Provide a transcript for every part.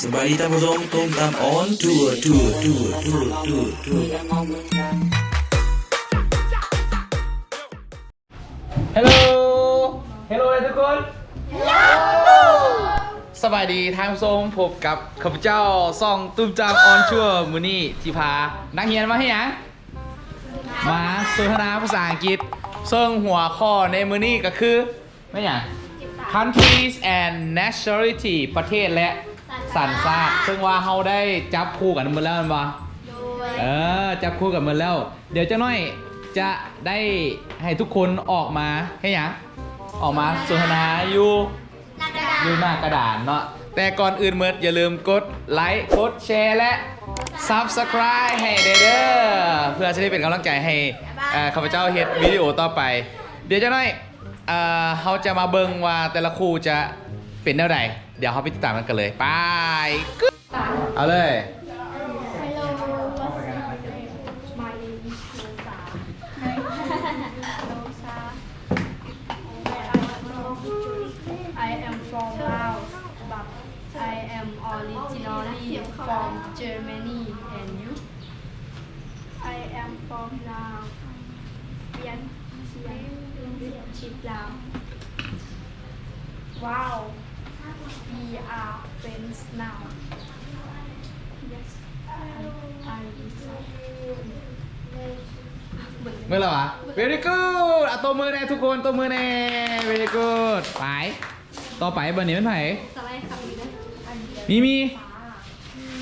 สบายดีท่านผู้ชมตุ้มตามออนทัวร์ทัวร์ทัวร์ทัวร์ทัวร์ทัวร์ฮัลโหลฮัลโหลทุกคนสบายดีทางผู้ชมพบกับข้าพเจ้าซ่องตุ้มจามออนชัวร์มือนี่ที่พา นักเรียนมาให้หยังมาสนทนาภาษาอังกฤษซึ่งหัวข้อในมือนี่ก็คือไม่หยัง countries and nationality ประเทศและ สัญชาติซึ่งว่าเขาได้จับคู่กันหมาแล้วแมันบ่เออจับคู่กับมันแล้ว เดี๋ยวเจ้าน้อยจะได้ให้ทุกคนออกมาให้หยังออกมาสนทนาอยู่อยู่หน้ากระดานเนาะแต่ก่อนอื่นเมิดอย่าลืมกดไลค์กดแชร์และ Subscribe ให้เด้อเด้อเพื่อจะได้เป็นกำลังใจให้เอ่อข้าพเจ้าเฮ็ดวิดีโอต่อไป เดี๋ยวเจ้าน้อยเอ่อเขาจะมาเบิ่งว่าแต่ละคู่จะเป็นแนวใด เดี๋ยวเขาไปติดตามกันกันเลยไปกึ๊ดเอาเลย Hello, what's your name? My name is Rosa. Rosa. Where are you from? I am from Laos, but I am originally from Germany. And you? I am from Laos. Vietnam, Chip Laos. Wow, we are friends now. Yes, I, I will. เมื่อไหร่วะ very good อะตัวมือแน่ทุกคนตัวมือแน่ very good ไป ต่อไปบันนี้เป็นไผ่สไลด์คำนี้นะอันเดียวมีมี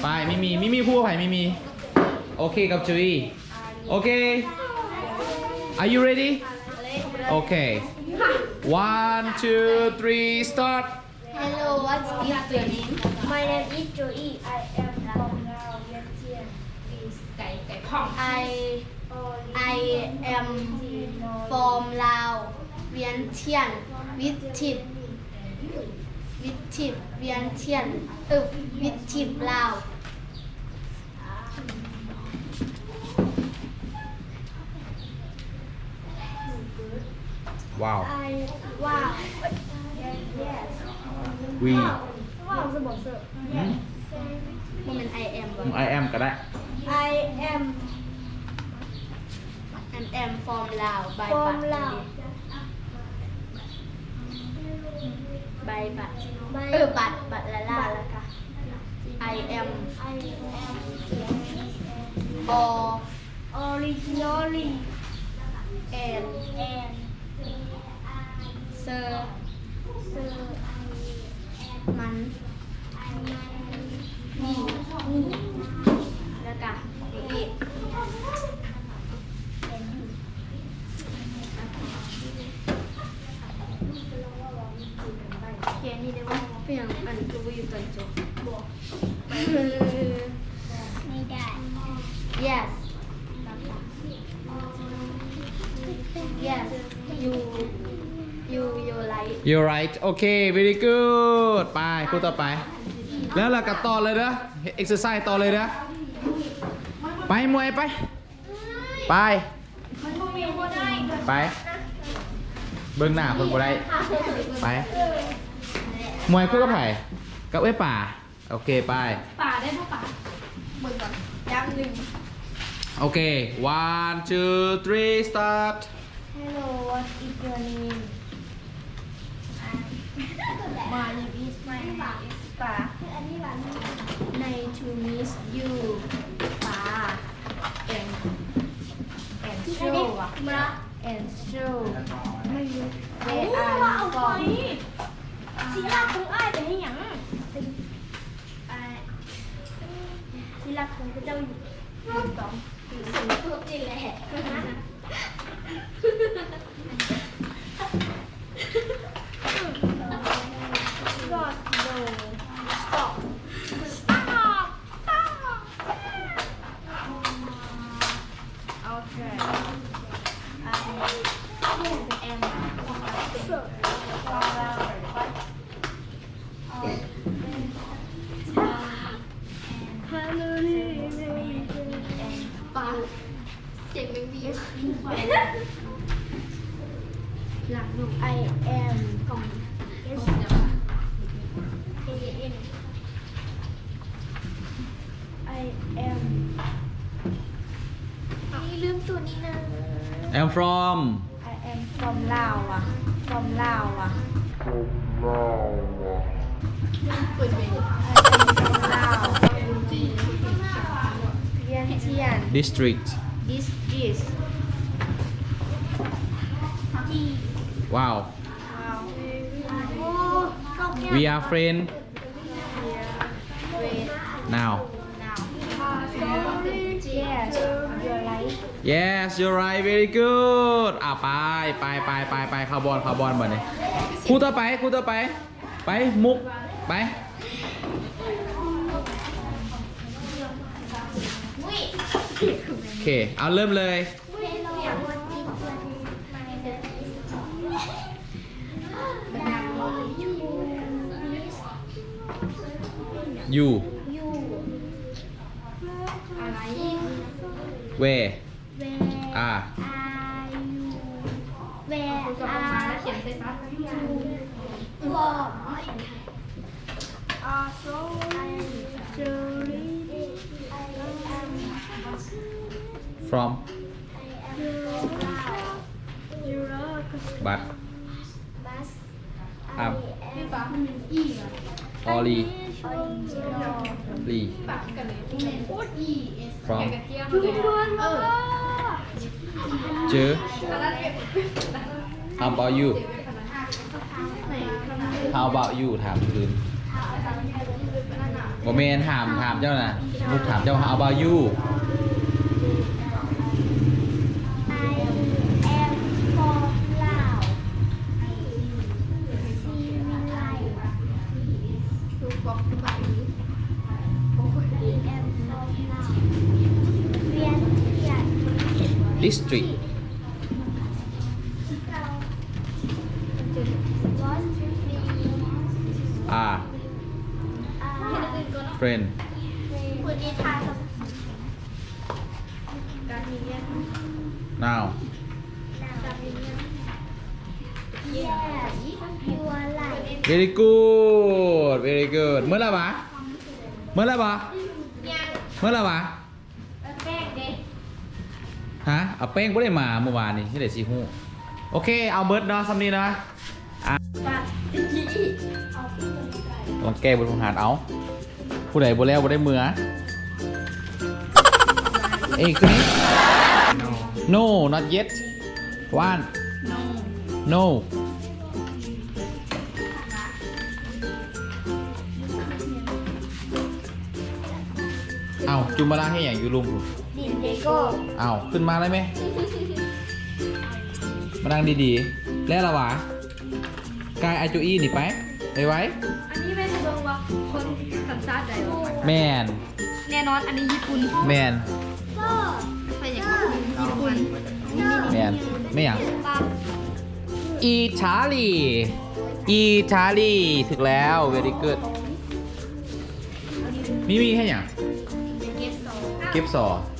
ไปมีมีมีมีพูดว่าไผ่มีมี โอเคกับจุยโอเค are you ready โอเค one two three start Hello what's your name My name is Joey I am from Lao Vietnam is ไก่ไก่พ่อง I I am from Lao Vietnam with tip with tip Vietnam เออ with tip Lao wow I wow yes we ว้าวสมองเสืออืมมันเป็น I am บ่ I am ก็ได้ I am I am from Lao by from Lao by บัตรเออบัตรบัตรละลาแล้วค่ะ I am I am or originally and and sir sir มันนี่นี่แล้วก็อีกเขียนนี่ได้ว่าเพียงอันก็ว่าอยู่ตอนจบบอกไม่ได้ yes you you you like you're right โอเค very good ไปพูดต่อไป แล้วเราก็ต่อเลยนะเอ็กซ์ไซส์ต่อเลยนะ ไปมวยไป ไป ไป เบิ้งหน้าคนบ่ได้ ไป มวยคู่กับไผ่กับเอ้ยป่า โอเค ไป ป่าได้ปะป่าเบิ่งก่อนย้ำหนึ่งโอเค one two three start Hello what is your name my name is my name is Pa ใน to meet you Pa and and show and show ไม่รู้ they อู้ว่าเอาไป from ศิลาคงอ้ายไปให้ยังเป็นอ่าศิลาคงก็เจ้าอยู่สองสิงทุกจีแหละ งแมงวีหลังหนุ่ I am ของ S A N I M นี่ลืมตัวนี้นะ I'm from I am from ลาวอะ from ลาวอะ เปิดเพลง I am from ลาวเพียงเทียน district this is wow โอ้ we are friend wait now now yes you're right yes you're right very good อะไปไปไปไปไปคาร์บอนคาร์บอนบ่เนี่ยคู่ต่อไปคู่ต่อไป ไปมุกไปโอ เค เอาเริ่มเลย you อะไร where อ่า Where are you? From. Also, Julie. I am. From Europe. but Bus. am Oli Lee from เจอ How about you How about you ถามคืนโมเมนถามถามเจ้าน่ะมุกถามเจ้า How about you district What we อ่า are. friend คุณนิทานการมีเนี่ย now Yes, you are right. very good very good เมื่อไหรวะเฮะเอาแป้งไม่ได้มาเมื่อวานนี่ที่ไหนซีฮู้โอเค เอาเบิร์ดเนาะซัมนี้เนาะอะปัดอีกเอาลองแก้บนทงหารเอาผู้ใดบ่แล้วบ่ได้มือเอ้ยคือนี้ no not yet one no เอาจุมมาลาให้อย่างอยู่ลุงดินเดโก้เอาขึ้นมาได้ไหมมานั่งดีๆ แล้วละวะกายอาจูอี้นี่ไปไปไว้ อันนี้ไม่ใช่เบิ่งว่าคนสัญชาติใดหรอแมนแน่นอนอันนี้ญี่ปุ่นแมนก็ไปอย่างญี่ปุ่นแมนไม่อย่างอีชาลีอีชาลีถึงแล้ว very good มีมีแค่อย่างเก็บสอมวย finish no ห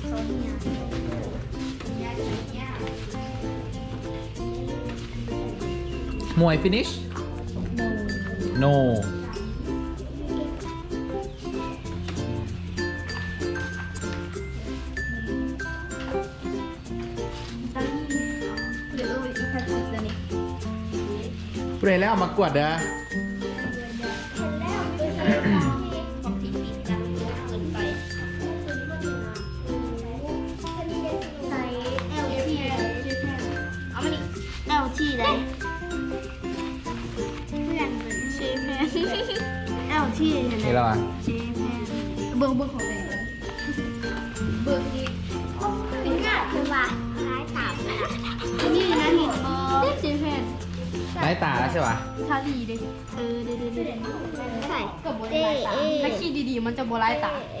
รือ อีกแค่ตัวนี้ผู้ใดแล้วเอามากวดเด้อ วอะเบิ่งเบิ่งของแดงเบิ่งนี่เป็นง่ายคือว่าร้ายตามเลยนะนี่นะเห็นบอเด็กเจแพนไร้ตาแล้วใช่ปะชาลีเด็กเออเดี๋ยวเดี๋ยวเดี๋ยวใส่กับโบไลตาแล้วคิดดีๆมันจะโบไลตาเ